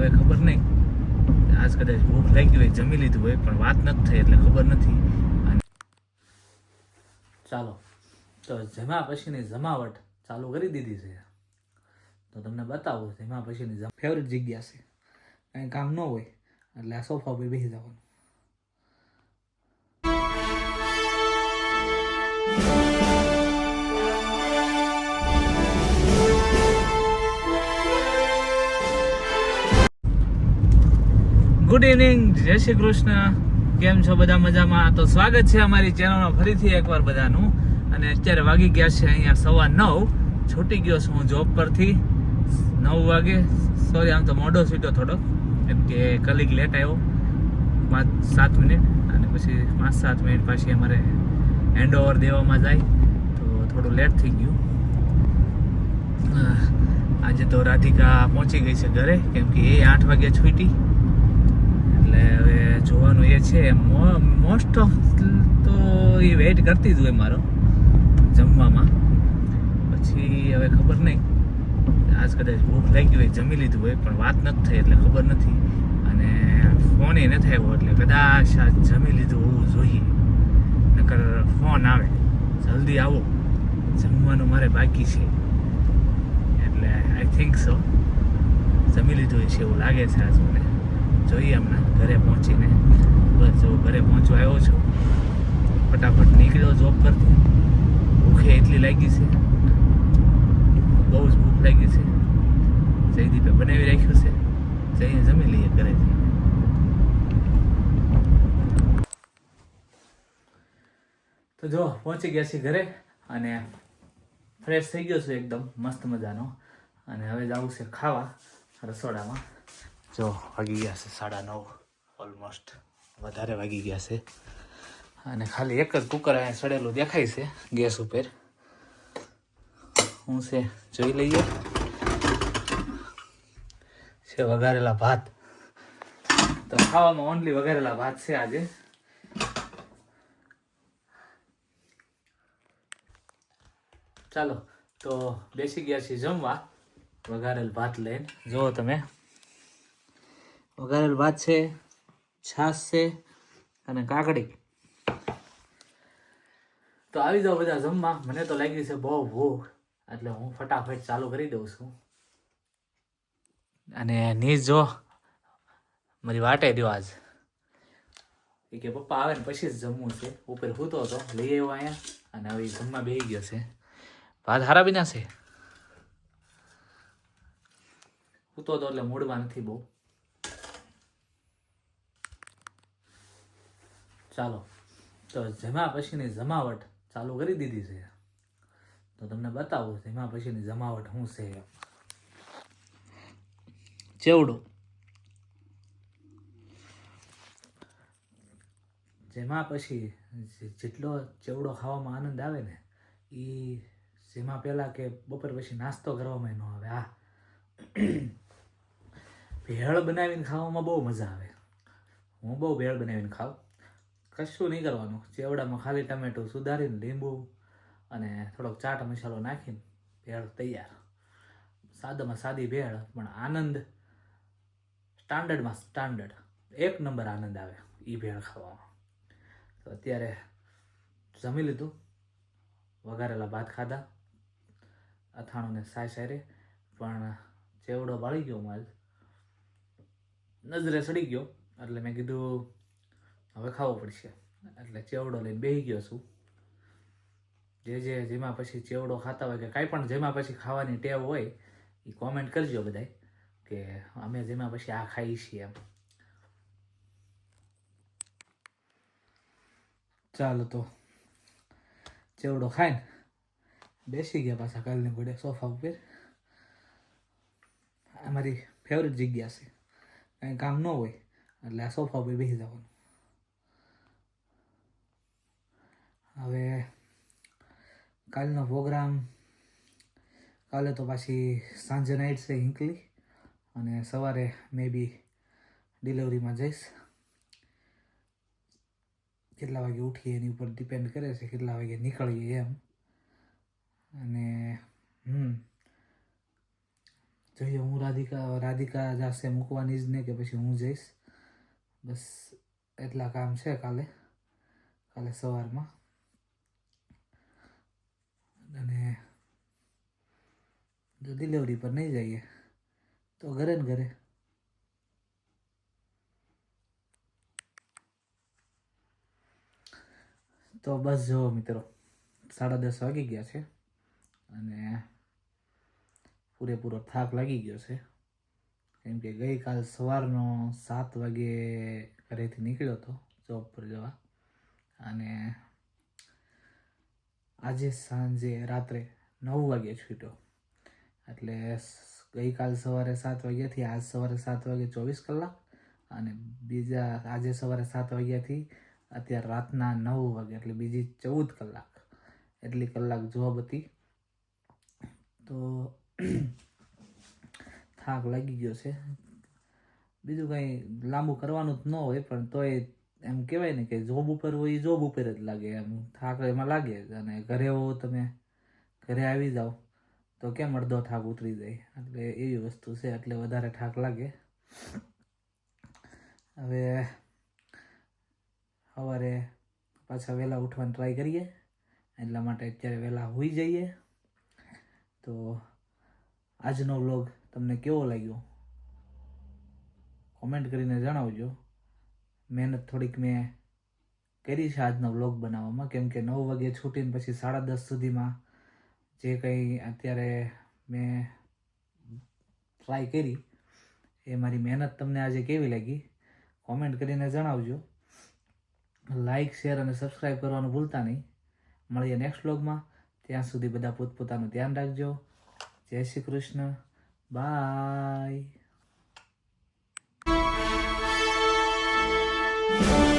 હવે ખબર નહીં. આજ કદાચ ભૂખ લાગી હોય, જમી લીધું હોય, પણ વાત નથી થઈ એટલે ખબર નથી. ચાલો, તો જમા પછીની જમાવટ ચાલુ કરી દીધી છે. તો તમને બતાવું, જમા પછીની ફેવરેટ જગ્યા છે. કાંઈ કામ ન હોય, એટલે આ સોફા પર બેસી જવાનું. ગુડ ઇવનિંગ જય શ્રી કૃષ્ણ. કેમ છો બધા મજામાં? તો સ્વાગત છે અમારી ચેનલમાં ફરીથી એકવાર બધાનું. અને અત્યારે વાગી ગયા છે અહીંયા સવા નવ. છૂટી ગયો છું હું જોબ પરથી. નવ વાગે. સોરી આમ તો મોડો સીટો થોડોક. કેમ કે કલીગ લેટ આવ્યો. પાંચ, સાત મિનિટ અને પછી પાંચ, સાત મિનિટ પછી અમારે હેન્ડ ઓવર દેવામાં જાય. તો થોડું લેટ થઈ ગયું. આજે તો રાધિકા પહોંચી ગઈ છે ઘરે. કેમ કે એ આઠ વાગ્યા છૂટી. એટલે હવે જોવાનું એ છે. મોસ્ટ ઓફ તો એ વેઇટ કરતી જ હોય મારો જમવામાં. પછી હવે ખબર નહીં. આજ કદાચ ભૂખ લાગી હોય, જમી લીધું હોય, પણ વાત નથી થઈ એટલે ખબર નથી. અને ફોન એ નથી આવ્યો એટલે કદાચ આજ જમી લીધું હોવું જોઈએ. નકર ફોન આવે. જલ્દી આવો. જમવાનું મારે બાકી છે. એટલે આઈ થિંક સો જમી લીધું છે એવું લાગે છે આજ મને. જોઈએ હમણાં ઘરે પહોંચીને. બસ, જો ઘરે પહોંચવા આવ્યો છું, ફટાફટ નીકળ્યો જોબ પરથી ભૂખે એટલી લાગી છે. બહુ જ ભૂખ લાગી છે. જયદીપે બનાવી રાખ્યું છે. જઈને જમી લઈએ ઘરે તો જો, પહોંચી ગયા છીએ ઘરે અને ફ્રેશ થઈ ગયો છું એકદમ, મસ્ત મજાનો. અને હવે જવું છે ખાવા, રસોડામાં. જો, વાગી ગયા છે સાડા નવ ઓલમોસ્ટ વધારે વાગી ગયા છે. અને ખાલી એક જ કુકર અહીંયા સડેલું દેખાય છે ગેસ ઉપર. શું છે, જોઈ લઈએ. છે વઘારેલા ભાત. તો ખાવામાં ઓનલી વઘારેલા ભાત છે આજે. ચાલો, તો બેસી ગયા છીએ જમવા. વઘારેલ ભાત લઈને. જુઓ તમે. વઘારેલ ભાત છે છાશ છે અને કાકડી. તો આવી જાઓ બધા જમવા. મને તો લાગી છે બહુ ભૂખ. એટલે હું ફટાફટ ચાલુ કરી દઉં છું. અને નીચ જો મારી વાટે દ્યો આજ. એ કે પપ્પા આવે ને પછી જ જમવું છે. ઉપર હૂતો હતો લઈ આવ્યો અહીંયા અને હવે જમવા બેસી ગયો છે. ભાત હારા બીના છે? હૂતો હતો એટલે મૂડમાં નથી બહુ. ચાલો. તો જમા પછીની જમાવટ ચાલુ કરી દીધી છે. તો તમને બતાવું, જમા પછીની જમાવટ શું છે? ચેવડો. જેમાં પછી જેટલો ચેવડો ખાવામાં આનંદ આવે ને એ જેમાં પહેલાં કે બપોર પછી નાસ્તો કરવામાં ન આવે. આ ભેળ બનાવીને ખાવામાં બહુ મજા આવે. હું બહુ ભેળ બનાવીને ખાઉં. કશું નહીં કરવાનું. ચેવડામાં ખાલી ટમેટું સુધારીને લીંબુ અને થોડોક ચાટ મસાલો નાખીને ભેળ તૈયાર. સાદામાં સાદી ભેળ, પણ આનંદ સ્ટાન્ડર્ડમાં સ્ટાન્ડર્ડ. એક નંબર આનંદ આવે એ ભેળ ખાવામાં. તો અત્યારે જમી લીધું. વઘારેલા ભાત ખાધા. અથાણું ને સાય સાયરે પણ ચેવડો બાળી ગયો માલ. નજરે સડી ગયો. એટલે મેં કીધું હવે ખાવો પડશે. એટલે ચેવડો લઈને બેસી ગયો છું. જે જે જેમાં પછી ચેવડો ખાતા હોય કે કાંઈ પણ જેમાં પછી ખાવાની ટેવ હોય એ કોમેન્ટ કરજો બધાય કે અમે જેમાં પછી આ ખાઈ છીએ એમ. ચાલો તો. ચેવડો ખાઈને બેસી ગયા પાછા કાલની ઘોડે સોફા ઉપર. આ મારી ફેવરેટ જગ્યા છે. કાંઈ કામ ન હોય, એટલે આ સોફા ઉપર બેસી જવાનું. હવે કાલનો પ્રોગ્રામ, કાલે તો પાછી સાંજે નાઇટ છે હિંકલી અને સવારે મે બી ડિલિવરીમાં જઈશ. કેટલા વાગે ઉઠીએ એની ઉપર ડિપેન્ડ કરે છે કેટલા વાગે નીકળીએ એમ. અને, હમ, જોઈએ હું રાધિકા રાધિકા જાશે મૂકવાની જ ને કે પછી હું જઈશ. બસ, એટલા કામ છે કાલે કાલે સવારમાં. અને જો ડિલિવરી પર નહીં જઈએ, તો ઘરે ને ઘરે. તો બસ જો મિત્રો, સાડા દસ વાગી ગયા છે અને પૂરેપૂરો થાક લાગી ગયો છે. કેમ કે ગઈકાલ સવારનો સાત વાગે ઘરેથી નીકળ્યો હતો જોબ પર જવા. અને આજે સાંજે રાત્રે નવ વાગે છૂટ્યો એટલે ગઈકાલ સવારે સાત વાગ્યાથી, આજ સવારે સાત વાગે ચોવીસ કલાક અને બીજા, આજે સવારે સાત વાગ્યાથી અત્યારે રાતના નવ વાગે, એટલે બીજી ચૌદ કલાક. એટલી કલાક જોબ હતી. તો થાક લાગી ગયો છે. બીજું કંઈ લાંબુ કરવાનું જ ન હોય, પણ તોય એમ કહેવાય ને કે જોબ ઉપર હોય એ જોબ ઉપર જ લાગે એમ. થાક એમાં લાગે અને ઘરે હો તમે, ઘરે આવી જાઓ, તો કેમ અડધો થાક ઉતરી જાય? એટલે એવી વસ્તુ છે, એટલે વધારે થાક લાગે. હવે સવારે પાછા વહેલા ઉઠવાની ટ્રાય કરીએ. એટલા માટે અત્યારે વહેલા હોઈ જઈએ. તો આજનો વ્લોગ તમને કેવો લાગ્યો? કોમેન્ટ કરીને જણાવજો. મહેનત થોડીક મેં કરી છે આજનો વ્લોગ બનાવવામાં. કેમ કે નવ વાગે છૂટીને પછી સાડા દસ સુધીમાં જે કંઈ અત્યારે મેં ટ્રાય કરી, એ મારી મહેનત તમને આજે કેવી લાગી? કોમેન્ટ કરીને જણાવજો. લાઈક શેર અને સબસ્ક્રાઈબ કરવાનું ભૂલતા નહીં. મળીએ નેક્સ્ટ વ્લોગમાં ત્યાં સુધી બધા પોતપોતાનું ધ્યાન રાખજો. જય Shri Krishna. Bye Thank you.